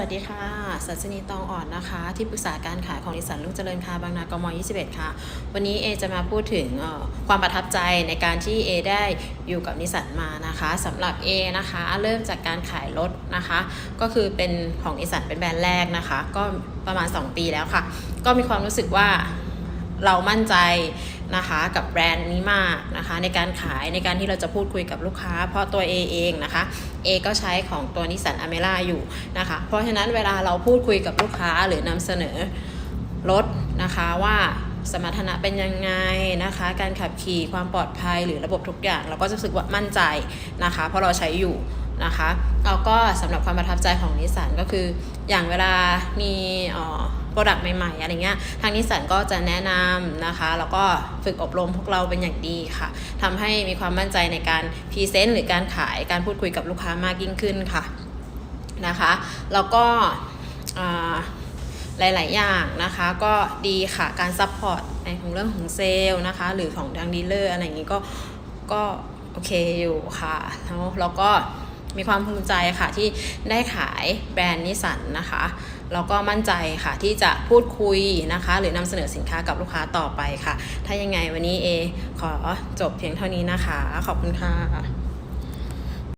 วัสดีค่ะ สัชนีตองอ่อนนะคะ ที่ปรึกษาการขายของนิสันรุ่งเจริญค่ะ บางนากม21 ค่ะ วันนี้เอจะมาพูดถึงความประทับใจในการที่เอได้อยู่กับนิสันมานะคะสำหรับเอนะคะ เริ่มจากการขายรถนะคะ ก็คือเป็นของนิสสันเป็นแบรนด์แรกนะคะ ก็ประมาณ 2 ปีแล้วค่ะ ก็มีความรู้สึกว่าเรามั่นใจ นะคะกับแบรนด์นี้มากนะคะในการขายในการที่เราจะพูดคุยกับลูกค้า เพราะตัวเอเองนะคะเอก็ใช้ของตัวนิสสันอเมร่าอยู่นะคะเพราะฉะนั้นเวลาเราพูดคุยกับลูกค้าหรือนำเสนอรถนะคะว่าสมรรถนะเป็นยังไงนะคะ การขับขี่ความปลอดภัยหรือระบบทุกอย่าง เราก็จะรู้สึกว่ามั่นใจนะคะ เพราะเราใช้อยู่ นะคะแล้วก็สำหรับความประทับใจของนิสสันก็คืออย่างเวลามีโปรดักต์ใหม่ๆอะไรเงี้ยทางนิสสันก็จะแนะนำนะคะ แล้วก็ฝึกอบรมพวกเราเป็นอย่างดีค่ะทำให้มีความมั่นใจในการพรีเซนต์หรือการขายการพูดคุยกับลูกค้ามากยิ่งขึ้นค่ะนะคะแล้วก็หลาย ๆ อย่างนะคะก็ดีค่ะการซัพพอร์ตในของเรื่องของเซลล์นะคะ หรือของทางดีลเลอร์อะไรอย่างนี้ก็ก็โอเคอยู่ค่ะแล้วแล้วก็ มีความภูมิใจค่ะที่ได้ขายแบรนด์นิสสันนะคะแล้วก็มั่นใจค่ะที่จะพูดคุยนะคะ หรือนำเสนอสินค้ากับลูกค้าต่อไปค่ะ ถ้ายังไงวันนี้เอขอจบเพียงเท่านี้นะคะ ขอบคุณค่ะ